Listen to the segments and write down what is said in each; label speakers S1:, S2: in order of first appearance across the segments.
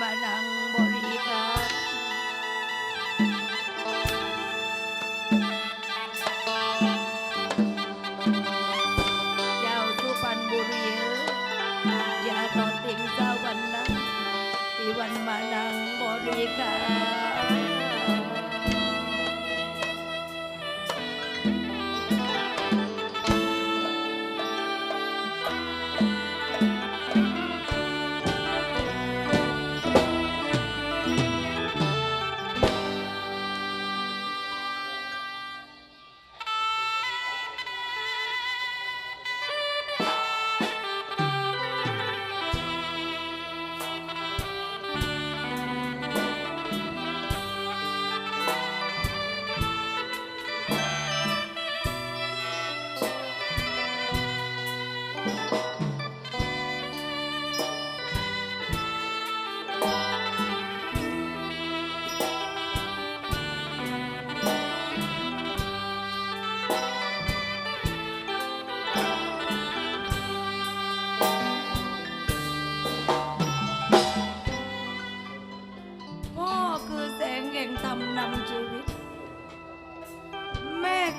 S1: มานังบริการเจ้าสุพรรณบุรีเอ๋ยอย่าต่อติงเจ้าวันนั้นที่วันมานังบริการ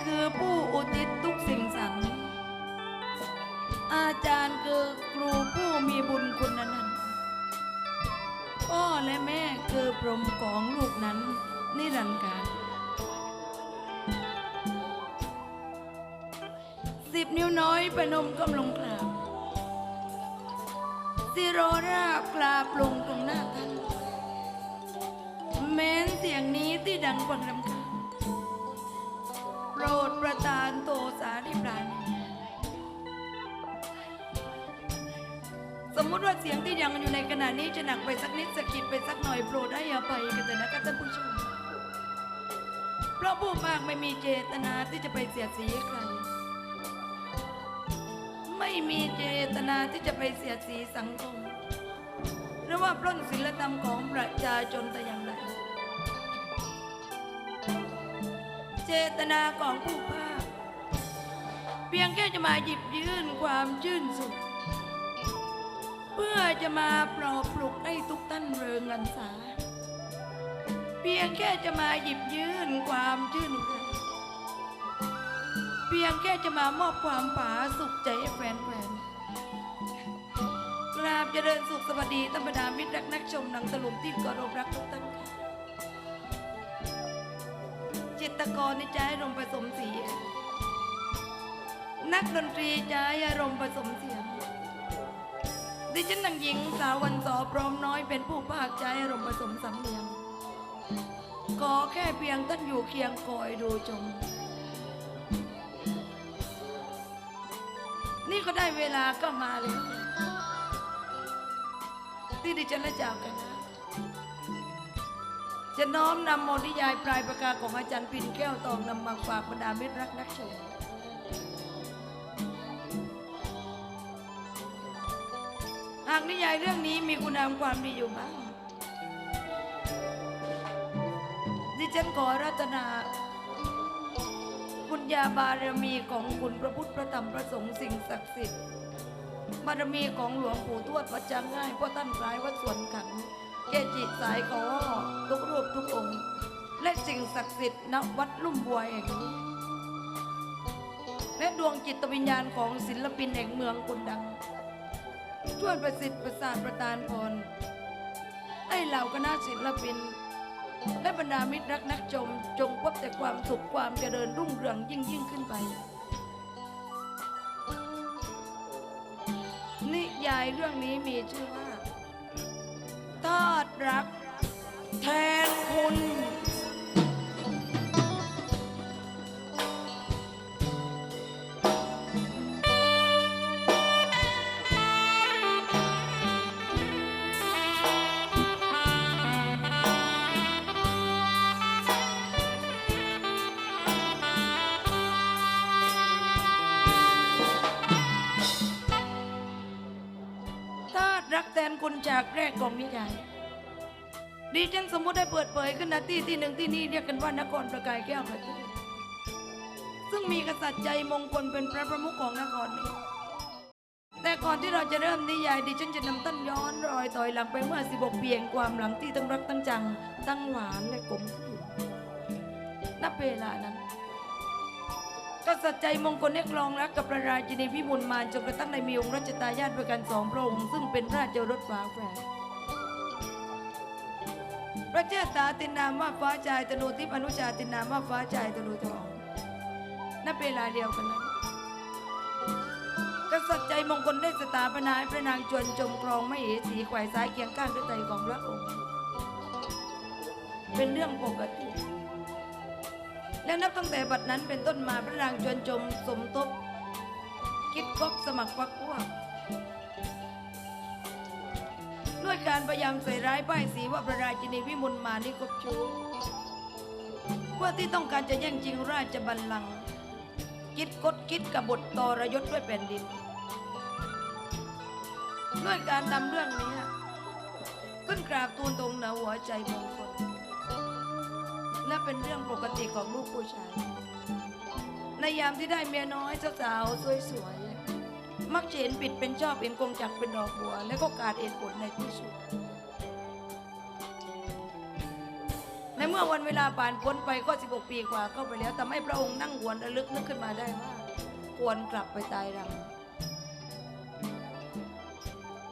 S1: คือผู้อุทิศทุกสิ่งสรรค์อาจารย์คือครูผู้มีบุญคุณนั้น พ่อและแม่คือพรหมของลูกนั้นนิรันดร์การสิบนิ้วน้อยประนมก้มลงกราบสิโรราบกราบลงตรงหน้าท่านแม้นเสียงนี้ที่ดังกว่ารำคา รดประทานโทสาริปราณีสมมุติว่าเสียงที่ยังอยู่ในขณะนี้จะหนักไปสักนิดสะกิดไปสักหน่อยโปรดให้อภัยกันเถอะนะคะท่านผู้ชม เพราะผู้มากไม่มีเจตนาที่จะไปเสียดสีใคร ไม่มีเจตนาที่จะไปเสียดสีสังคมหรือว่าปล้นศีลธรรมของประชาชนแต่อย่าง เจตนาของผู้ภาค เพียงแค่จะมาหยิบยื่นความชื่นสุข เพื่อจะมาปลอบปลุกให้ทุกท่านเริงรันษา เพียงแค่จะมาหยิบยื่นความชื่นเพียงแค่จะมามอบความผาสุขใจแฟนๆกราบเจริญสุขสวัสดีธรรมดามิตรรักนักชมหนังตลุงที่กรบรักทุกท่านค่ะ ตกรในใจอารมณ์ผสมเสียง นักดนตรีใจอารมณ์ผสมเสียง ดิฉันนางหญิงสาววันสอพร้อมน้อยเป็นผู้ภาคใจอารมณ์ผสมสำเนียงขอแค่เพียงท่านอยู่เคียงคอยดูชมนี่ก็ได้เวลาก็มาแล้วที่ดิฉันและจากกัน จะน้อมนำมนิยายปลายประกาของอาจารย์ปิ่นแก้วตองนำมาฝากบรรดาเมิตรรักนักชมหากนิยายเรื่องนี้มีคุณงามความดีอยู่บ้าง ดิฉันขอรัตนา คุณยาบารมีของคุณพระพุทธพระธรรมพระสงฆ์สิ่งศักดิ์สิทธิ์บารมีของหลวงปู่ทวดวัดจำง่ายพ่อท่านร้ายวัดสวนขัน เกจิสายขอทุกรูปทุกองค์ และสิ่งศักดิ์สิทธิ์ณวัดลุ่มบัวแห่งนี้และดวงจิตวิญญาณของศิลปินแห่งเมืองกุนดังช่วยประสิทธิ์ประสานประทานพรให้เหล่าคณะศิลปิน และบรรดามิตรรักนักชม จงพบแต่ความสุขความเจริญรุ่งเรืองยิ่งยิ่งขึ้นไป นิยายเรื่องนี้มีชื่อว่า ทอดรัก เปิดเผยขึ้นณที่ที่หนึ่งที่นี่เรียกกันว่านครประกายแก้วประซึ่งมีกษัตริย์ใจมงคลเป็นพระประมุขของนครนี้ แต่ก่อนที่เราจะเริ่มนิยายดิฉันจะนำต้นย้อนรอยต่อยหลังไปเมื่อ 16ปีแห่งความหลังที่ทั้งรักทั้งจังทั้งหวานและกลมกลืนนับเวลานั้นกษัตริย์ใจมงคลได้ครองรักกับพระราชินีพิมลมาจนกระทั่งได้มีองค์รัชตายาทด้วยกันสองพระองค์ซึ่งเป็นราชรถฟ้าแฝด พระเจ้าตาตินนามว่าฟ้าชายตนูทิพอนุชาตินามว่าฟ้าชายตนูทองนับเวลาเดียวกันนั้นกษัตริย์ใจมงคลได้สถาปนาให้พระนางจวนจมครองไม่เหสีไขว่ซ้ายเคียงข้างด้วยใจของพระองค์ เป็นเรื่องปกติ และนับตั้งแต่บัดนั้นเป็นต้นมาพระนางจวนจมสมทบ คิดคบสมัครพรรคพวก ด้วยการพยายามใส่ร้ายป้ายสีว่าพระราชินีวิมลมานิคบชู้ว่าที่ต้องการจะแย่งชิงราชบัลลังก์คิดคดคิดกบฏตรยศด้วยแผ่นดิน ด้วยการนำเรื่องนี้ขึ้นกราบทูลตรงหนือหัวใจมงคล และเป็นเรื่องปกติของลูกผู้ชายในยามที่ได้เมียน้อยสาวๆสวยๆ มักจะเห็นปิดเป็นชอบเห็นกงจักเป็นดอกบัว และก็การเอ็นผลในที่สุดในเมื่อวันเวลาผ่านพ้นไปก็ 16 ปีกว่าเข้าไปแล้วทำให้พระองค์นั่งหวนระลึกนึกขึ้นมาได้ว่าควรกลับไปตายรัง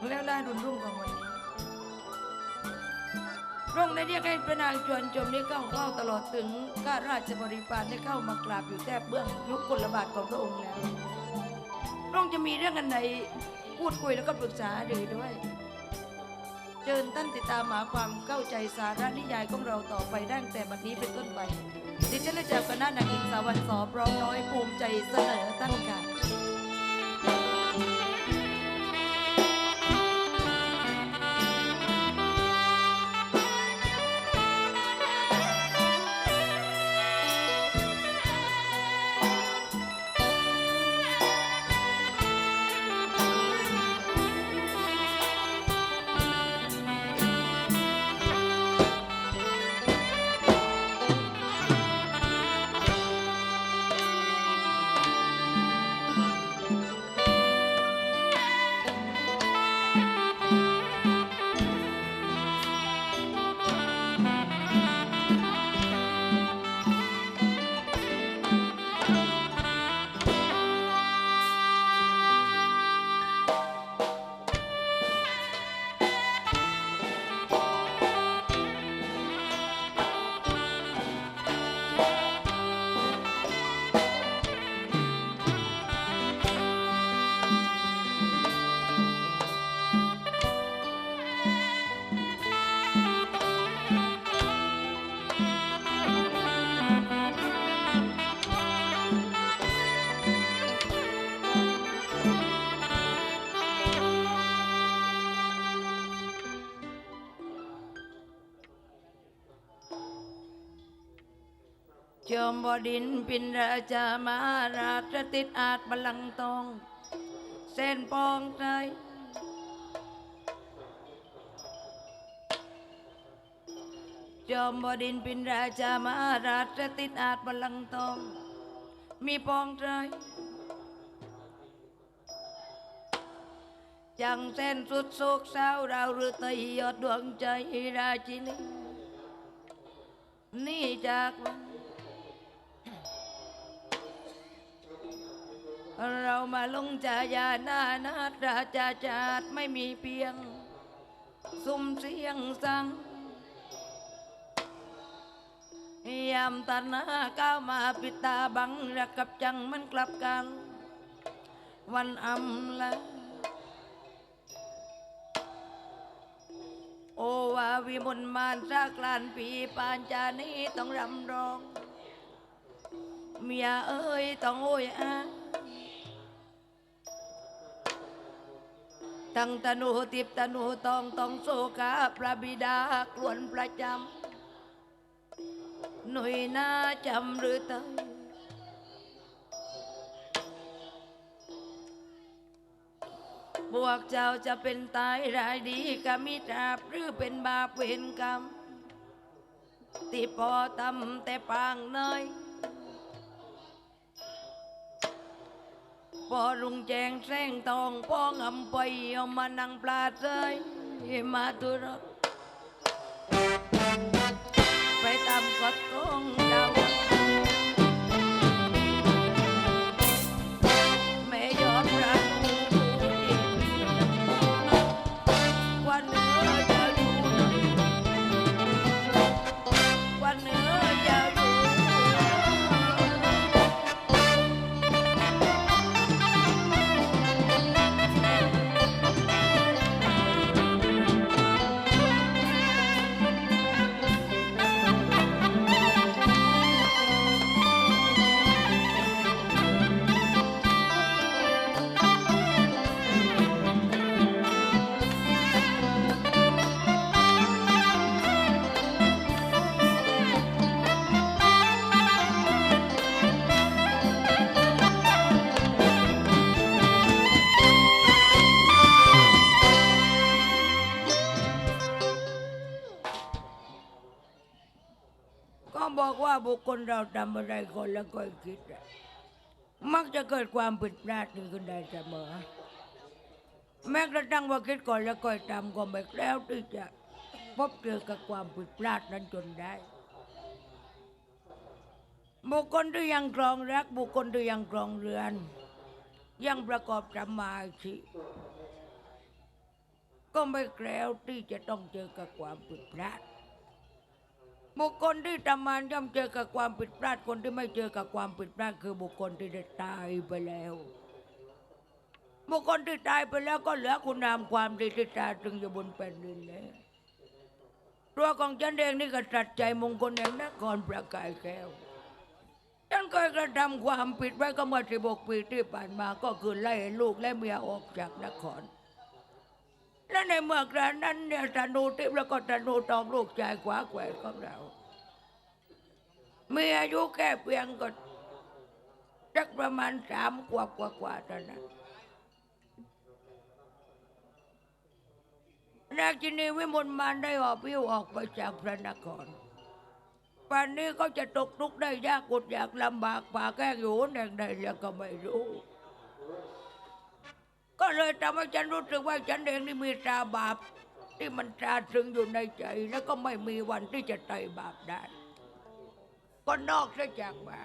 S1: แล้วได้รุนรุ่งของวันนี้พระองค์ได้เรียกให้พระนางจวนจมนี้เข้าเข้าตลอดถึงข้าราชบริพารได้เข้ามากราบอยู่แทบเบื้องยุคกลบาทของพระองค์แล้ว พระองจะมีเรื่องอันไหนพูดคุยแล้วก็ปรึกษาหรือด้วย เชิญท่านติดตามหาความเข้าใจสาระนิยายของเราต่อไปได้ตั้งแต่บัดนี้เป็นต้นไป ดิฉันและจากคณะนางเอกสาวันสอพร้อมน้อยภูมิใจเสนอท่านค่ะ บดินปินราชามาราชติดอาจบลังก์ทอง เส้นปองใจจอมบดินปินราชามาราชติดอาจบลังก์ทอง มีปองใจจังเส้นสุดโศกเศร้าเราหรือตยยอดดวงใจราชินีนี่จากวัน เรามาลงจายานานาตราจาจาดไม่มีเพียง สุ่มเสียงสังยามตันาก้าวมาปิดตาบังรักกับจังมันกลับกัน วันอำละโอวาวิมลมานซากลานปีปานจานีต้องรำร้อง เมียเอ้ยต้องโอยอา ตั้งตนูติบตนูตองตองโซกาพระบิดากลวนประจำหน่วยหน้าจำหรือเตยพวกเจ้าจะเป็นตายรายดีก็มิตราบหรือเป็นบาปเวรกรรม ที่พอทำแต่ปางเนย พอรุงแจงแสงทองพองอำไปเอามานังปลาเซยมาตุรไปตามกฎของเจ้า คคลเราทำอะไรคนแล้วก็คิด มักจะเกิดความผิดพลาดขึ้นได้เสมอ แม้กระทั่งว่าคิดก่อนแล้วก็ทำก็ไม่แล้วที่จะพบเจอกับความผิดพลาดนั้นจนได้บุคคลที่ยังครองรักบุคคลที่ยังครองเรือน ยังประกอบสมมาชีก็ไม่แคล้วที่จะต้องเจอกับความผิดพลาด บุคคลที่ทำงานย่อมเจอกับความผิดพลาดคนที่ไม่เจอกับความผิดพลาดคือบุคคลที่ได้ตายไปแล้ว บุคคลที่ตายไปแล้วก็เหลือคุณงามความดีที่ตาตรึงอยู่บนแผ่นดินแล้วตัวของฉันเองนี่ก็ตัดใจมงคลแห่งนครประกายแก้วฉันเคยกระทำความผิดไว้ก็เมื่อสิบกปีที่ผ่านมาก็คือไล่ลูกและเมียออกจากนคร และในเมื่อกระนั้นเนี่ยธนูทิพย์แล้วก็ธนูทองลูกชายขวาแขวนของเรา มีอายุแค่เพียงก็สักประมาณสามขวบกว่าๆเท่านั้นราชินีวิมลมานได้ออกพิวออกไปจากพระนครป่านนี้เขาจะตกทุกข์ได้ยากกดอยากลำบากป่าแก้อยู่แห่งใดแล้วก็ไม่รู้ ก็เลยทำให้ฉันรู้สึกว่าฉันเองนี่มีตราบาป ที่มันตราตรึงอยู่ในใจ แล้วก็ไม่มีวันที่จะไต่บาปได้ ก็นอกเสียจากบา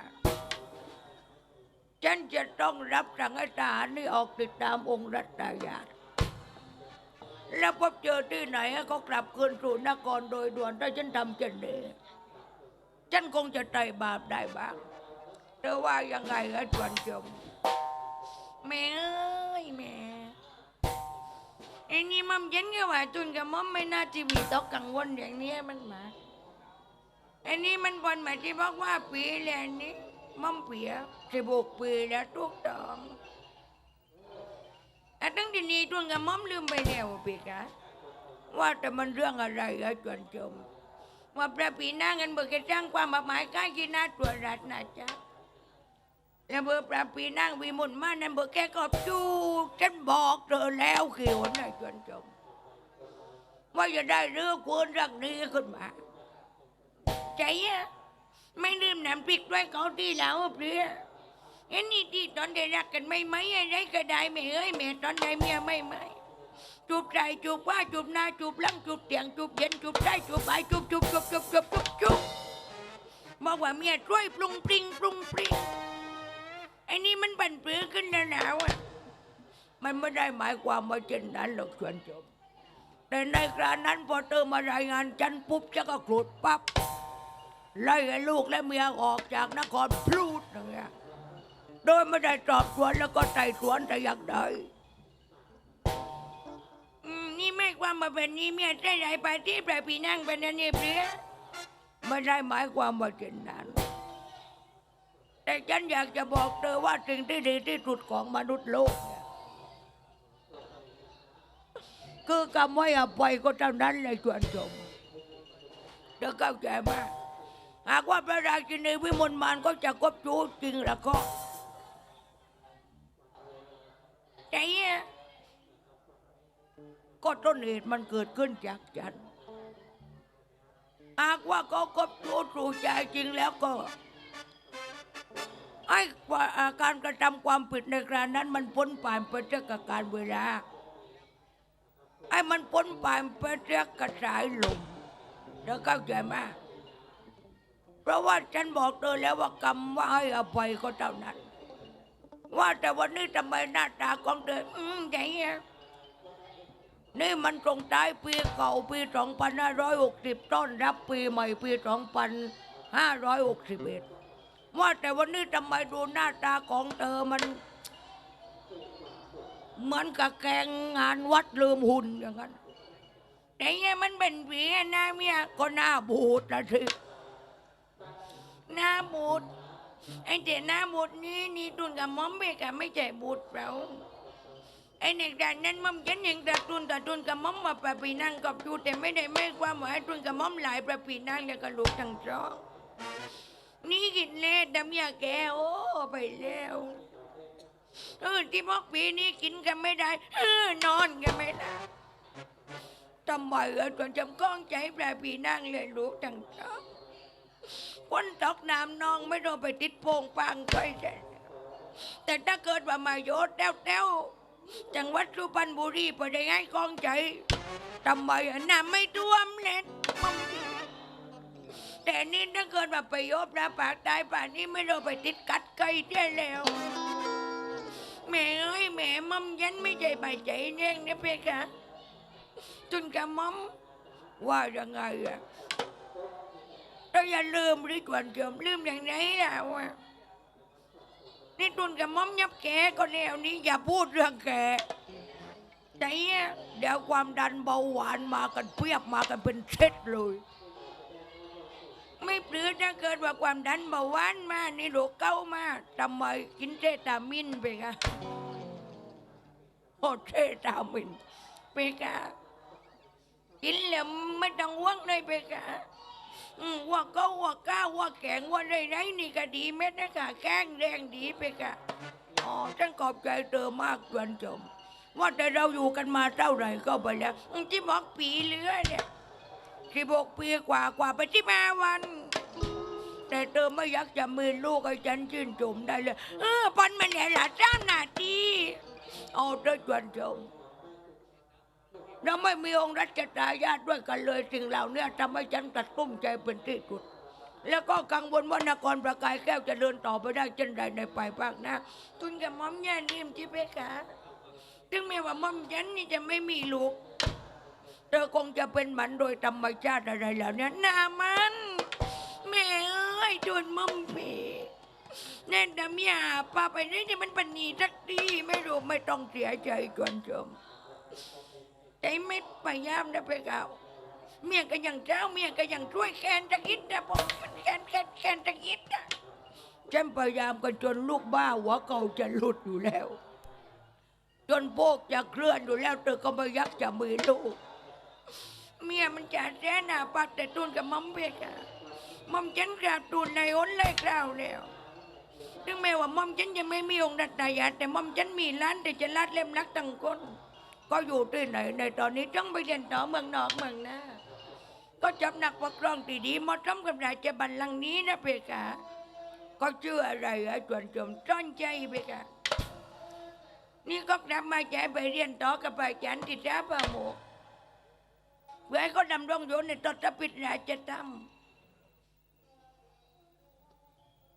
S1: ฉันจะต้องรับสั่งให้ทหารนี่ออกติดตามองค์รัตยาแล้วพบเจอที่ไหนให้เขากลับคืนสู่นครโดยด่วนถ้าฉันทำเช่นนี้ฉันคงจะไต่บาปได้บ้างเธอว่ายังไงฮะชวนชมแม่เอ้ยแม่ ไอ้นี่มัมฉันก็ว่าจุนกับมัมไม่น่าจะมีตกกังวลอย่างนี้มันมาไอ้นี่มันบอลมายที่บอกว่าปีแล้วนี่มัมเปียสิบกปีแล้วทุกตองอะตั้งที่นี้จุนกับมัมลืมไปแล้วปีกะว่าแต่มันเรื่องอะไรอะจวนชมว่าพระปีหน้าเงินเบิกจะจ้างความหมายก้ากินาตัวรัตนะจ๊ะ แล้วเบอร์ปราปีนั่งวีมุนมานั่นเบอร์แกก็จูฉันบอกเธอแล้วเขียวนะจวนจมว่าจะได้เรื่องควรรักนี้ขึ้นมาใจอะไม่ลืมน้ำพริกด้วยเขาที่แล้วเพื่อเอ็นนี่ที่ตอนได้รักกันไม่ไหมอะไรก็ได้ไม่เอ้ยแม่ตอนได้เมียไม่ไหมจูบใจจูบว่าจูบหน้าจูบหลังจูบเตียงจูบเย็นจูบได้จูบไปจูบจูบจูบจูบจูบจูบจูบบอกว่าเมียช่วยปรุงปริงปรุงปริง ไอ้นี่มันบันเปื้อขึ้นหนาวอะมันไม่ได้หมายความว่าเช่นนั้นหรอกชวนชม แต่ในครานั้นพอเธอมารายงานฉันปุ๊บจะก็โกรธปั๊บไล่ให้ลูกและเมียออกจากนครพลูดอย่างเงี้ยโดยไม่ได้สอบสวนแล้วก็ไต่สวนแต่อย่างใดอืมนี่ไม่ความมาเป็นนี่เมียใจไหนไปที่ปลายปีนั่งเป็นอันนี้เปรี้ยไม่ได้หมายความว่าเช่นนั้น แต่ฉันอยากจะบอกเธอว่าสิ่งที่ดีที่สุดของมนุษย์โลกเนี่ยคือคำว่าอภัยก็เท่านั้นเลยชวนชมเธอเข้าใจไหมหากว่าพระราชินีวิมลมานก็จะคบชู้จริงแล้วก็แต่เนี่ยก็ต้นเหตุมันเกิดขึ้นจากฉัน หากว่าเขาคบชู้สู่ใจจริงแล้วก็ ไอ้การกระทำความผิดในคราวนั้น มันพ้นผ่านไปเจากบการเวลาไอ้มันพ้นผ่านไปจากกระสายลมเธอเข้าใจไหมเพราะว่าฉันบอกเธอแล้วว่ากรรมว่าให้อภัยก็เท่านั้น ว่าแต่วันนี้ทำไมหน้าตาของเธออืมอย่างเงี้ยนี่มันตรงท้ายปีเก่าปี 2560 ต้อนรับปีใหม่ปี 2561 ว่าแต่วันนี้ทำไมดูหน้าตาของเธอมัน เหมือนกับแกงงานวัดลืมหุ่นอย่างนั้นแต่เนี่ยมันเป็นผีอะเมียก็หน้าบูดละสิหน้าบูดไอ้เจ้าหน้าบูดนี่นี่ตุนกับมอมเบกะไม่ใช่บูดเราไอ้ในด่านนั้นมัมฉันยังตะตุนตะตุนกับมอมมาประปีนั่งกับดูแต่ไม่ได้ไม่ความหมายตุนกับมอมหลายประปีนั่งแล้วก็ลูกทั้งสอง นี่กินเล่ดำยาแกโอ้ไปแล้วเออที่พวกปีนี้กินกันไม่ได้เออนอนกันไม่ได้ทำไมเออจนจำก้องใจปลายปีนั่งเลยลูกจังจ้าคนตกน้ำนองไม่ต้องไปติดโพงปังใช่ใช่แต่ถ้าเกิดว่ามาโยดแต้วแต้วจังหวัดสุพรรณบุรีไปได้ไงก้องใจทำไมอะน้ำไม่ท่วมเลย แต่นี่ถ้าเกิดว่าไปโยบพระปากตายป่านนี้ไม่ต้องไปติดกัดไก่ได้แล้วแม่เอ้ยแม่มัมยันไม่ใจใบใจแน่งนะเพคะจนกระม่มว่ายังไงอะเราอย่าลืมหรือก่อนเดิมลืมอย่างไหนล่ะวะนี่ตุนกระม่อมยับแกก็แนวนี้อย่าพูดเรื่องแกใจเนี่เดี๋ยวความดันเบาหวานมากันเพียบมากันเป็นเซตเลย ไม่ปลื้ถ้าเกิดว่าความดันเบาหวานมานี่โรคเก้ามาทำไมกินเซตามินไปคะโอเซตามินไปคะกินแล้วไม่ต้องห่วงเลยไปกะว่าก็ว่าก้าว่าแข็งว่าไรไรนี่ก็ดีเม็ดนะกะแกงแดงดีไปกะอ๋อฉันขอบใจเธอมากจวนจม ว่าแต่เราอยู่กันมาเท่าไหร่ก็ไปแล้วที่บอกปีเลือเนี่ย ที่บอกปีกว่ากว่าไปที่แมาวัน แต่เธอไม่อยากจะมีลูกให้ฉันชื่นชมได้เลย เออปันมันเนี่ยหละจ้ามนาทีเอาเธอจวนจมเราไม่มีองค์รัชทายาทด้วยกันเลยสิ่งเหล่านี้ทำให้ฉันตัดตุ้มใจเป็นที่สุด แล้วก็กังวลว่านครประกายแก้วจะเดินต่อไปได้เช่นใดในภายภาคหน้าทุนกับมอมย่นิ่มที่เพคะถึงแม้ว่าม่อมฉันนี่จะไม่มีลูก เธอคงจะเป็นหมันโดยธรรมชาติอะไรเหล่านี้หน้ามันแม่เอ้ยจนม่มเีแน่นดำยาพาไปนี่นี่มันปนีสักทีไม่รู้ไม่ต้องเสียใจจวนชมใจไม่พยายามนะไปเก่าเมียก็ยังเจ้าเมียก็ยังช่วยแคนตะกิดนะผมมันแคนแคนแคนตะกิดนะฉันพยายามกันจนลูกบ้าหัวเก่าจะหลุดอยู่แล้ว จนพวกจะเคลื่อนอยู่แล้วเธอก็ไม่ยักจะมีลูก เมียมันจะแซ่หน้าปักแต่ตุนกับมัมเพกะมัมฉันกราบตุนในอ้นเลยกล่าวแล้วถึงแม้ว่ามัมฉันจะไม่มีองค์รัตยาแต่มัมฉันมีล้านแต่จะลาดเล่มรักตั้งคน ก็อยู่ที่ไหนในตอนนี้ต้องไปเรียนต่อเมืองนอกเมืองหน้าก็จับหนักปกครองตีดีมาทำกับราชบัลลังนี้นะเพคะก็ชื่ออะไรไอ้จวนจมจ้อนใจเพคะนี่ก็กลับมาใจไปเรียนต่อกับอาจารย์ที่จ้าพาโมก เพื่อให้เขาดำรงอยู่ในตตปิฎราชธรรม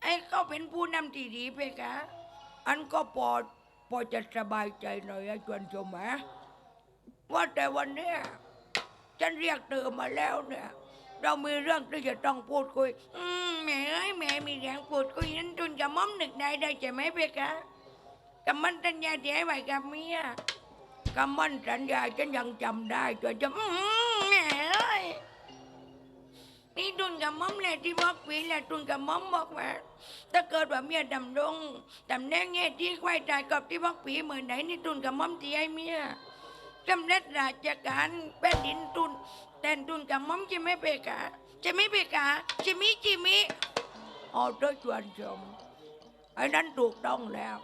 S1: ไอ้เขาเป็นผู้นำที่ดีเพคะอันก็พอพอจะสบายใจหน่อยไอ้จวนจมฮะว่าแต่วันนี้ฉันเรียกเธอมาแล้วเนี่ย เรามีเรื่องที่จะต้องพูดคุย อืมแม่เอ้ยแม่มีเรื่องพูดคุยนั้นจุนกับม่อมนึกได้ได้ใช่ไหมเพคะกับมันสัญญาที่ให้ไว้กับเมียกับมันสัญญาฉันยังจำได้จนจำอืม กับม่อมเลยที่บอกปีแหละตุนกับม่อมบอกว่า ถ้าเกิดว่าเมียดำรงตำแน่งเงี้ยที่ควายตายกับที่บอกปีเหมือนไหนนี่ตุนกับม่อมที่ให้เมียสำเร็จราชการแผ่นดินตุนแต่ตุนกับม่อมจะไม่เปกาจะไม่เปกาจะมีจิมิอ๋อเธอชวนชมไอ้นั้นถูกต้องแล้ว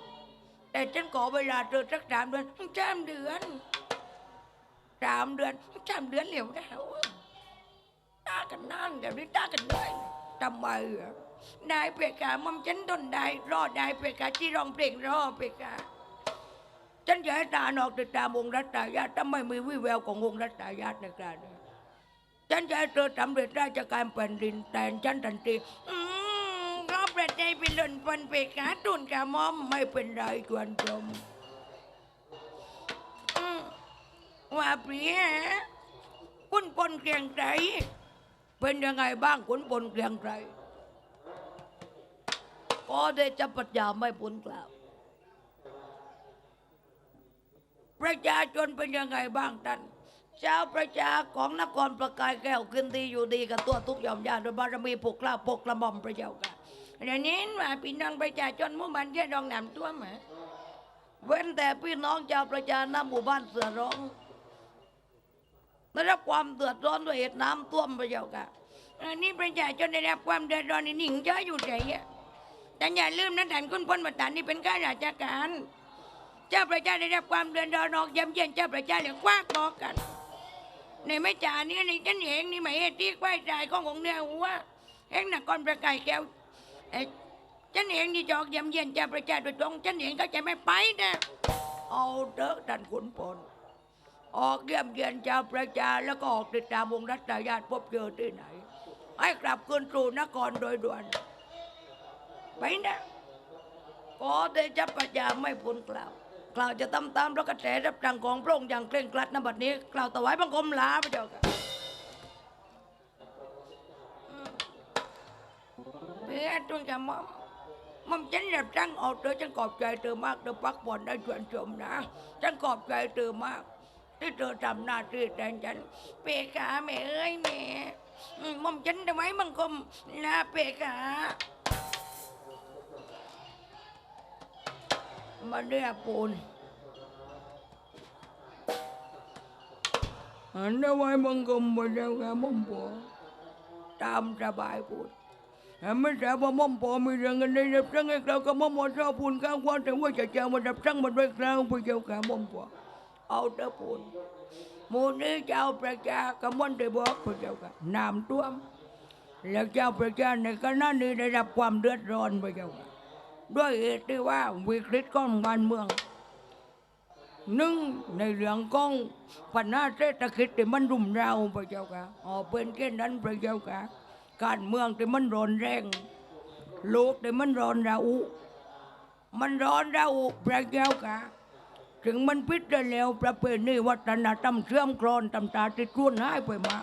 S1: แต่ฉันขอเวลาเธอสักสามเดือนสามเดือนสามเดือนสามเดือนเหลียวแล้ว ตากันนั่นเดี๋ยวนี้ตากันเลยทำไมอะได้เพคะหม่มฉันทนได้รอดได้เพคะที่ร้องเพลงรอเพคะฉันจะให้ตาออกติดตามองค์รัตตายาถ้าไมมีวิแววขององค์รัตตายาในการนี้ฉันจะให้เธอสำเร็จราชการแผ่นดินแทนฉันทันทีอืมก็ประใจเป็นหล่นพันเพคะตุนกะหม่อมไม่เป็นไรชวนชมอืมว่าเพียคุณปนเกรียงใจ เป็นยังไงบ้างคุณปนเกรียงใจก็ได้จะปัญญาไม่พ้นกล่าวประชาชนเป็นยังไงบ้างท่านชาวประชาของนครประกายแก้วขึ้นดีอยู่ดีกับตัวทุกยอมยานโดยบารมีปกกล้าปกกระหม่อมพระเจ้าค่ะเดี๋ยวนี้ว่าพี่น้องประชาชนมู่บ้านแค่ดองนำท่วมเหรอเว้นแต่พี่น้องชาวประชาหน้าหมู่บ้านเสือร้อง ได้รับความเดือดร้อนด้วยเหตุน้ำท่วมพระเจ้าค่ะอันนี้ประชาชนได้รับความเดือดร้อนนี่หนิงเยอะอยู่ใจอะแต่อย่าลืมนะท่านคุณพลประธานนี่เป็นข้าราชการ เจ้าประชาได้รับความเดือดร้อนออกย้ำเย็นเจ้าประชาเหลืองคว้ากบอกกันในไม่จ่านี่นี่ฉันเองนี่ไม่เอตีควายใจของของเนี่ยหัวเองนักกรประกายแก้วเอ้ฉันเองนี่จอกย้ำเย็นเจ้าประชาโดยตรงฉันเองก็จะไม่ไปนะเอาเถอะท่านขุนพล ออกเยี่ยมเยียนเจ้าประชาแล้วก็ออกติดตามวงรัตยาติพบเจอที่ไหน ให้กลับคืนสู่นครโดยด่วน ไปนะขอได้จับประชาไม่พ้นกล่าวกล่าวจะตามตามพระกระแสรับสั่งของพระองค์อย่างเคร่งครัดนบัดนี้ กล่าวถวายบังคมลาพระเจ้าค่ะเพื่อตุนกับมอมมอมฉันรับสั่งออกเธอฉันขอบใจเธอมากเธอพักผ่อนได้ชวนชมนะฉันขอบใจเธอมาก ที่เธอทำหน้าที่แทนฉันเปขาแม่เอ้ยแม่มอมฉันถวายบังคมลาเปขามาเรียปูนอันนั้นไว้บังกรมบนเจ้าค่ะม่อมปอตามสบายพูดแต่ไม่ทราบว่าม่อมปอมีเรื่องกันในรับสั่งให้เรากับม่อมปอชอบพูนข้าวควันแต่ว่าจะเจ้ามารับสั่งมาด้วยคราวพระเจ้าค่ม่อมปอ เอาแต่พูนหมูนี้เจ้าประชากำมันได้บอกพระเจ้าค่ะน้ำท่วม แล้วเจ้าประชาในคณะนี้ได้รับความเดือดร้อนพระเจ้าค่ะด้วยเหตุที่ว่าวิกฤตของบ้านเมืองหนึ่งในเรื่องของปัญหาเศรษฐกิจที่มันรุมเร้าพระเจ้าค่ะอ๋อเป็นแค่นั้นพระเจ้าค่ะการเมืองที่มันร้อนแรงโลกที่มันร้อนระอุมันร้อนระอุพระเจ้าค่ะ ถึงมันพิษได้แล้วประเพณีวัฒนธรรมเชื่อมคลอนตำตาติดรุ่นหายไปมา